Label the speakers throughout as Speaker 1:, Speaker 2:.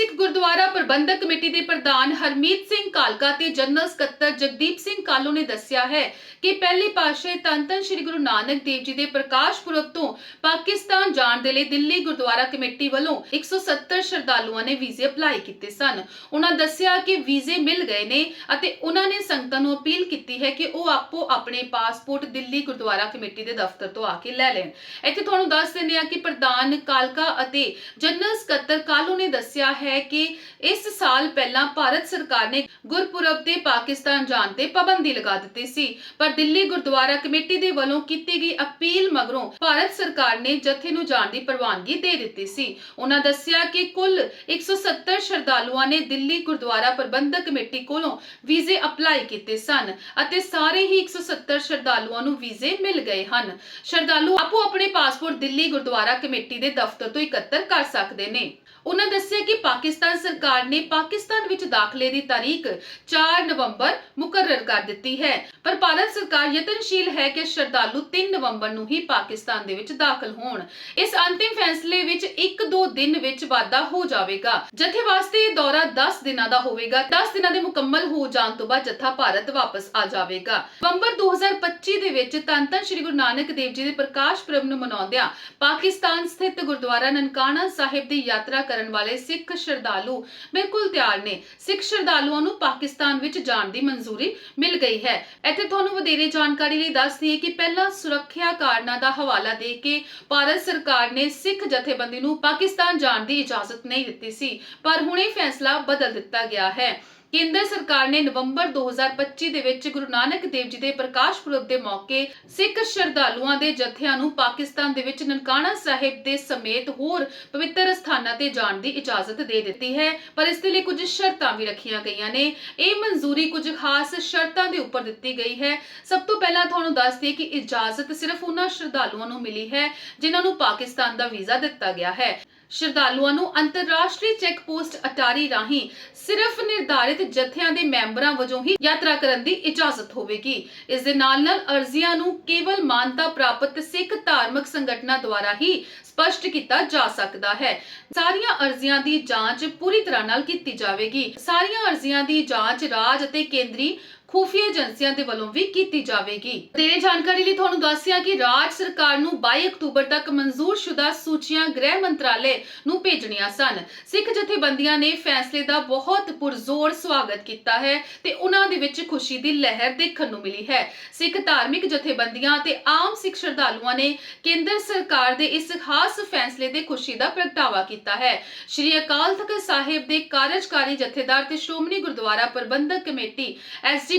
Speaker 1: ਸਿੱਖ ਗੁਰਦੁਆਰਾ ਪ੍ਰਬੰਧਕ committee ਦੇ ਪ੍ਰਧਾਨ ਹਰਮੀਤ ਸਿੰਘ ਕਾਲਕਾ ਤੇ ਜਨਰਲ ਸਕੱਤਰ ਜਗਦੀਪ ਸਿੰਘ ਕਾਲੂ ਨੇ ਦੱਸਿਆ ਹੈ ਕਿ ਪਹਿਲੇ ਪਾਤਸ਼ਾਹੀ ਧੰਨ ਸ੍ਰੀ ਗੁਰੂ ਨਾਨਕ ਦੇਵ ਜੀ ਦੇ ਪ੍ਰਕਾਸ਼ ਪੁਰਬ ਤੋਂ ਪਾਕਿਸਤਾਨ ਜਾਣ ਦੇ ਲਈ ਦਿੱਲੀ ਗੁਰਦੁਆਰਾ ਕਮੇਟੀ ਵੱਲੋਂ 170 ਸ਼ਰਧਾਲੂਆਂ ਨੇ ਵੀਜ਼ੇ ਅਪਲਾਈ ਕੀਤੇ ਸਨ। ਉਹਨਾਂ ਦੱਸਿਆ ਕਿ ਵੀਜ਼ੇ ਮਿਲ ਗਏ ਨੇ ਅਤੇ ਉਹਨਾਂ ਨੇ ਸੰਗਤਾਂ ਨੂੰ ਅਪੀਲ ਕੀਤੀ ਹੈ ਕਿ ਉਹ ਆਪੋ ਆਪਣੇ ਪਾਸਪੋਰਟ ਦਿੱਲੀ ਗੁਰਦੁਆਰਾ ਕਮੇਟੀ ਦੇ ਦਫ਼ਤਰ ਤੋਂ ਆ ਕੇ ਲੈ ਲੈਣ। ਇੱਥੇ ਤੁਹਾਨੂੰ ਦੱਸ ਦਿੰਦੇ ਆ ਕਿ ਪ੍ਰਧਾਨ ਕਾਲਕਾ ਅਤੇ ਜਨਰਲ ਸਕੱਤਰ ਕਾਲੂ ਨੇ ਦੱਸਿਆ ਹੈ ਕਿ ਇਸ ਸਾਲ ਪਹਿਲਾਂ ਭਾਰਤ ਸਰਕਾਰ ਨੇ ਗੁਰਪੁਰਬ ਤੇ ਪਾਕਿਸਤਾਨ ਜਾਣ ਤੇ ਪਾਬੰਦੀ ਲਗਾ ਦਿੱਤੀ ਸੀ। ਪਰ ਦਿੱਲੀ ਗੁਰਦੁਆਰਾ ਕਮੇਟੀ ਦੇ ਵੱਲੋਂ ਕੀਤੀ ਗਈ ਅਪੀਲ ਮਗਰੋਂ ਭਾਰਤ ਸਰਕਾਰ ਨੇ ਜਥੇ ਨੂੰ ਜਾਣ ਦੀ ਪ੍ਰਵਾਨਗੀ ਦੇ ਦਿੱਤੀ ਸੀ। ਉਹਨਾਂ ਦੱਸਿਆ ਕਿ ਕੁੱਲ 170 ਸ਼ਰਧਾਲੂਆਂ ਨੇ ਦਿੱਲੀ ਗੁਰਦੁਆਰਾ ਪ੍ਰਬੰਧਕ ਕਮੇਟੀ ਕੋਲੋਂ ਵੀਜ਼ੇ ਅਪਲਾਈ ਕੀਤੇ ਸਨ ਅਤੇ ਸਾਰੇ ਹੀ 170 ਸ਼ਰਧਾਲੂਆਂ ਨੂੰ ਵੀਜ਼ੇ ਮਿਲ ਗਏ ਹਨ। ਸ਼ਰਧਾਲੂ ਆਪੋ ਆਪਣੇ ਪਾਸਪੋਰਟ ਦਿੱਲੀ ਗੁਰਦੁਆਰਾ ਕਮੇਟੀ ਦੇ ਦਫ਼ਤਰ ਤੋਂ ਇਕੱਤਰ ਕਰ ਸਕਦੇ ਨੇ। ਉਹਨਾਂ ਦੱਸਿਆ ਕਿ ਪਾਕਿਸਤਾਨ ਸਰਕਾਰ ਨੇ ਪਾਕਿਸਤਾਨ ਵਿੱਚ ਦਾਖਲੇ ਦੀ ਤਾਰੀਖ 4 ਨਵੰਬਰ ਮੁਕਰਰ ਕਰ ਦਿੱਤੀ ਹੈ। ਪਰ ਭਾਰਤ ਸਰਕਾਰ ਯਤਨਸ਼ੀਲ ਹੈ ਕਿ ਸ਼ਰਧਾਲੂ 3 ਨਵੰਬਰ ਨੂੰ ਹੀ ਪਾਕਿਸਤਾਨ ਦੇ ਵਿੱਚ ਦਾਖਲ ਹੋਣ। ਇਸ ਅੰਤਿਮ ਫੈਸਲੇ ਵਿੱਚ 1-2 ਦਿਨ ਵਿੱਚ ਵਾਧਾ ਹੋ ਜਾਵੇਗਾ। ਜਥੇ ਵਾਸਤੇ ਇਹ ਦੌਰਾ 10 ਦਿਨਾਂ ਦਾ ਹੋਵੇਗਾ। 10 ਦਿਨਾਂ ਦੇ ਮੁਕੰਮਲ ਹੋ ਜਾਣ ਤੋਂ ਬਾਅਦ ਜਥਾ ਭਾਰਤ ਵਾਪਸ ਆ ਜਾਵੇਗਾ। ਨਵੰਬਰ 2025 ਦੇ ਵਿੱਚ ਧੰਨ ਧੰਨ ਸ੍ਰੀ ਗੁਰੂ ਨਾਨਕ ਦੇਵ ਜੀ ਦੇ ਪ੍ਰਕਾਸ਼ ਪੁਰਬ ਨੂੰ ਮਨਾਉਂਦਿਆਂ ਪਾਕਿਸਤਾਨ ਸਥਿਤ ਗੁਰਦੁਆਰਾ ਨਨਕਾਣਾ ਸਾਹਿਬ ਦੀ ਯਾਤਰਾ ਕਰਨ ਵਾਲੇ ਸਿੱਖ ਸ਼ਰਧਾਲੂ ਬਿਲਕੁਲ ਤਿਆਰ ਨੇ। ਸਿੱਖ ਸ਼ਰਧਾਲੂਆਂ ਨੂੰ ਪਾਕਿਸਤਾਨ ਵਿੱਚ ਜਾਣ ਦੀ ਮਨਜ਼ੂਰੀ ਮਿਲ ਗਈ ਹੈ। ਇੱਥੇ ਤੁਹਾਨੂੰ ਵਧੇਰੇ ਜਾਣਕਾਰੀ ਲਈ ਦੱਸ ਦਈਏ ਕਿ ਪਹਿਲਾਂ ਸੁਰੱਖਿਆ ਕਾਰਨਾਂ ਦਾ ਹਵਾਲਾ ਦੇ ਕੇ ਭਾਰਤ ਸਰਕਾਰ ਨੇ ਸਿੱਖ ਜਥੇਬੰਦੀ ਨੂੰ ਪਾਕਿਸਤਾਨ ਜਾਣ ਦੀ ਇਜਾਜ਼ਤ ਨਹੀਂ ਦਿੱਤੀ ਸੀ, ਪਰ ਹੁਣ ਇਹ ਫੈਸਲਾ ਬਦਲ ਦਿੱਤਾ ਗਿਆ ਹੈ। ਕੇਂਦਰ ਸਰਕਾਰ ਨੇ ਨਵੰਬਰ 2025 ਦੇ ਵਿੱਚ ਗੁਰੂ ਨਾਨਕ ਦੇਵ ਜੀ ਦੇ ਪ੍ਰਕਾਸ਼ ਪੁਰਬ ਦੇ ਮੌਕੇ ਸਿੱਖ ਸ਼ਰਧਾਲੂਆਂ ਦੇ ਜਥਿਆਂ ਨੂੰ ਪਾਕਿਸਤਾਨ ਦੇ ਵਿੱਚ ਨਨਕਾਣਾ ਸਾਹਿਬ ਦੇ ਸਮੇਤ ਹੋਰ ਪਵਿੱਤਰ ਸਥਾਨਾਂ ਤੇ ਜਾਣ ਦੀ ਇਜਾਜ਼ਤ ਦੇ ਦਿੱਤੀ ਹੈ, ਪਰ ਇਸ ਦੇ ਲਈ ਕੁਝ ਸ਼ਰਤਾਂ ਵੀ ਰੱਖੀਆਂ ਗਈਆਂ ਨੇ। ਇਹ ਮਨਜ਼ੂਰੀ ਕੁਝ ਖਾਸ ਸ਼ਰਤਾਂ ਦੇ ਉੱਪਰ ਦਿੱਤੀ ਗਈ ਹੈ। ਸਭ ਤੋਂ ਪਹਿਲਾਂ ਤੁਹਾਨੂੰ ਦੱਸ ਦਈਏ ਕਿ ਇਜਾਜ਼ਤ ਸਿਰਫ ਉਹਨਾਂ ਸ਼ਰਧਾਲੂਆਂ ਨੂੰ ਮਿਲੀ ਹੈ, ਜਿਨ੍ਹਾਂ ਨੂੰ ਪਾਕਿਸਤਾਨ ਦਾ ਵੀਜ਼ਾ ਦਿੱਤਾ ਗਿਆ ਹੈ। ਸ਼ਰਧਾਲੂਆਂ ਨੂੰ ਅੰਤਰਰਾਸ਼ਟਰੀ ਚੈੱਕ ਪੋਸਟ ਅਟਾਰੀ ਰਾਹੀਂ ਸਿਰਫ ਨਿਰਧਾਰਿਤ ਜਥਿਆਂ ਦੇ ਮੈਂਬਰਾਂ ਵਜੋਂ ਹੀ ਯਾਤਰਾ ਕਰਨ ਦੀ ਇਜਾਜ਼ਤ ਹੋਵੇਗੀ। ਇਸ ਦੇ ਨਾਲ ਨਾਲ ਅਰਜ਼ੀਆਂ ਨੂੰ ਕੇਵਲ ਮਾਨਤਾ ਪ੍ਰਾਪਤ ਸਿੱਖ ਧਾਰਮਿਕ ਸੰਗਠਨਾਂ ਦੁਆਰਾ ਹੀ ਸਪਸ਼ਟ ਕੀਤਾ ਜਾ ਸਕਦਾ ਹੈ। ਸਾਰੀਆਂ ਅਰਜ਼ੀਆਂ ਦੀ ਜਾਂਚ ਪੂਰੀ ਤਰ੍ਹਾਂ ਨਾਲ ਕੀਤੀ ਜਾਵੇਗੀ। ਸਾਰੀਆਂ ਅਰਜ਼ੀਆਂ ਦੀ ਜਾਂਚ ਰਾਜ ਅਤੇ ਕੇਂਦਰੀ ਖੂਫੀਆ ਏਜੰਸੀਆਂ ਦੇ ਵੱਲੋਂ ਵੀ ਕੀਤੀ ਜਾਵੇਗੀ। ਤੇਰੇ ਜਾਣਕਾਰੀ ਲਈ ਤੁਹਾਨੂੰ ਦੱਸਿਆ ਕਿ ਰਾਜ ਸਰਕਾਰ ਨੂੰ 22 ਅਕਤੂਬਰ ਤੱਕ ਮਨਜ਼ੂਰਸ਼ੁਦਾ ਸੂਚੀਆਂ ਗ੍ਰਹਿ ਮੰਤਰਾਲੇ ਨੂੰ ਭੇਜਣੀਆਂ ਸਨ। ਸਿੱਖ ਜਥੇਬੰਦੀਆਂ ਨੇ ਫੈਸਲੇ ਦਾ ਬਹੁਤ ਪੁਰਜ਼ੋਰ ਸਵਾਗਤ ਕੀਤਾ ਹੈ ਤੇ ਉਹਨਾਂ ਦੇ ਵਿੱਚ ਖੁਸ਼ੀ ਦੀ ਲਹਿਰ ਦੇਖਣ ਨੂੰ ਮਿਲੀ ਹੈ। ਸਿੱਖ ਧਾਰਮਿਕ ਜਥੇਬੰਦੀਆਂ ਤੇ ਆਮ ਸਿੱਖ ਸ਼ਰਧਾਲੂਆਂ ਨੇ ਕੇਂਦਰ ਸਰਕਾਰ ਦੇ ਇਸ ਖਾਸ ਫੈਸਲੇ ਦੇ ਖੁਸ਼ੀ ਦਾ ਪ੍ਰਗਟਾਵਾ ਕੀਤਾ ਹੈ। ਸ਼੍ਰੀ ਅਕਾਲ ਤਖਤ ਸਾਹਿਬ ਦੇ ਕਾਰਜਕਾਰੀ ਜਥੇਦਾਰ ਤੇ ਸ਼੍ਰੋਮਣੀ ਗੁਰਦੁਆਰਾ ਪ੍ਰਬੰਧਕ ਕਮੇਟੀ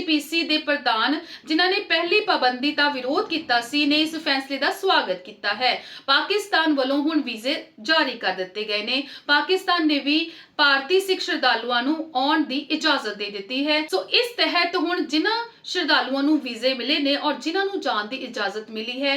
Speaker 1: ਐਸਜੀਪੀਸੀ ਦੇ ਪ੍ਰਧਾਨ, ਜਿਨ੍ਹਾਂ ਨੇ ਪਹਿਲੀ ਪਾਬੰਦੀ ਦਾ ਵਿਰੋਧ ਕੀਤਾ ਸੀ, ਨੇ ਇਸ ਫੈਸਲੇ ਦਾ ਸਵਾਗਤ ਕੀਤਾ ਹੈ। ਪਾਕਿਸਤਾਨ ਵੱਲੋਂ ਹੁਣ ਵੀਜ਼ੇ ਜਾਰੀ ਕਰ ਦਿੱਤੇ ਗਏ ਨੇ। ਪਾਕਿਸਤਾਨ ਨੇ ਵੀ ਭਾਰਤੀ ਸਿੱਖ ਸ਼ਰਧਾਲੂਆਂ ਨੂੰ ਆਉਣ ਦੀ ਇਜਾਜ਼ਤ ਦੇ ਦਿੱਤੀ ਹੈ। ਸੋ ਇਸ ਤਹਿਤ ਹੁਣ ਜਿਨ੍ਹਾਂ ਸ਼ਰਧਾਲੂਆਂ ਨੂੰ ਵੀਜ਼ੇ ਮਿਲੇ ਨੇ ਔਰ ਜਿਨ੍ਹਾਂ ਨੂੰ ਜਾਣ ਦੀ ਇਜਾਜ਼ਤ ਮਿਲੀ ਹੈ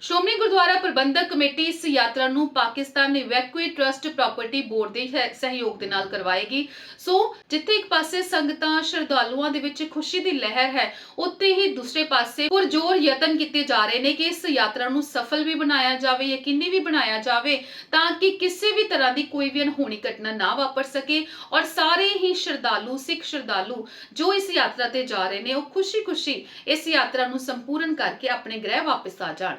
Speaker 1: ਸ਼੍ਰੋਮਣੀ ਗੁਰਦੁਆਰਾ ਪ੍ਰਬੰਧਕ ਕਮੇਟੀ ਇਸ ਯਾਤਰਾ ਨੂੰ Pakistan Evacuee Trust Property Board ਦੇ ਸਹਿ- ਸਹਿਯੋਗ ਦੇ ਨਾਲ ਕਰਵਾਏਗੀ। ਸੋ, ਜਿੱਥੇ ਇੱਕ ਪਾਸੇ ਸੰਗਤਾਂ ਸ਼ਰਧਾਲੂਆਂ ਦੇ ਵਿੱਚ ਖੁਸ਼ੀ ਦੀ ਲਹਿਰ ਹੈ, ਉੱਥੇ ਹੀ ਦੂਸਰੇ ਪਾਸੇ ਪੁਰਜੋਰ ਯਤਨ ਕੀਤੇ ਜਾ ਰਹੇ ਨੇ ਕਿ ਇਸ ਯਾਤਰਾ ਨੂੰ ਸਫਲ ਵੀ ਬਣਾਇਆ ਜਾਵੇ, ਯਕੀਨੀ ਵੀ ਬਣਾਇਆ ਜਾਵੇ, ਤਾਂ ਕਿ ਕਿਸੇ ਵੀ ਤਰ੍ਹਾਂ ਦੀ ਕੋਈ ਵੀ ਅਣਹੋਣੀ ਘਟਨਾ ਨਾ ਵਾਪਰ ਸਕੇ ਔਰ ਸਾਰੇ ਹੀ ਸ਼ਰਧਾਲੂ, ਸਿੱਖ ਸ਼ਰਧਾਲੂ ਜੋ ਇਸ ਯਾਤਰਾ ਤੇ ਜਾ ਰਹੇ ਨੇ, ਉਹ ਖੁਸ਼ੀ-ਖੁਸ਼ੀ ਇਸ ਯਾਤਰਾ ਨੂੰ ਸੰਪੂਰਨ ਕਰਕੇ ਆਪਣੇ ਗ੍ਰਹਿ ਵਾਪਸ ਆ ਜਾਣ।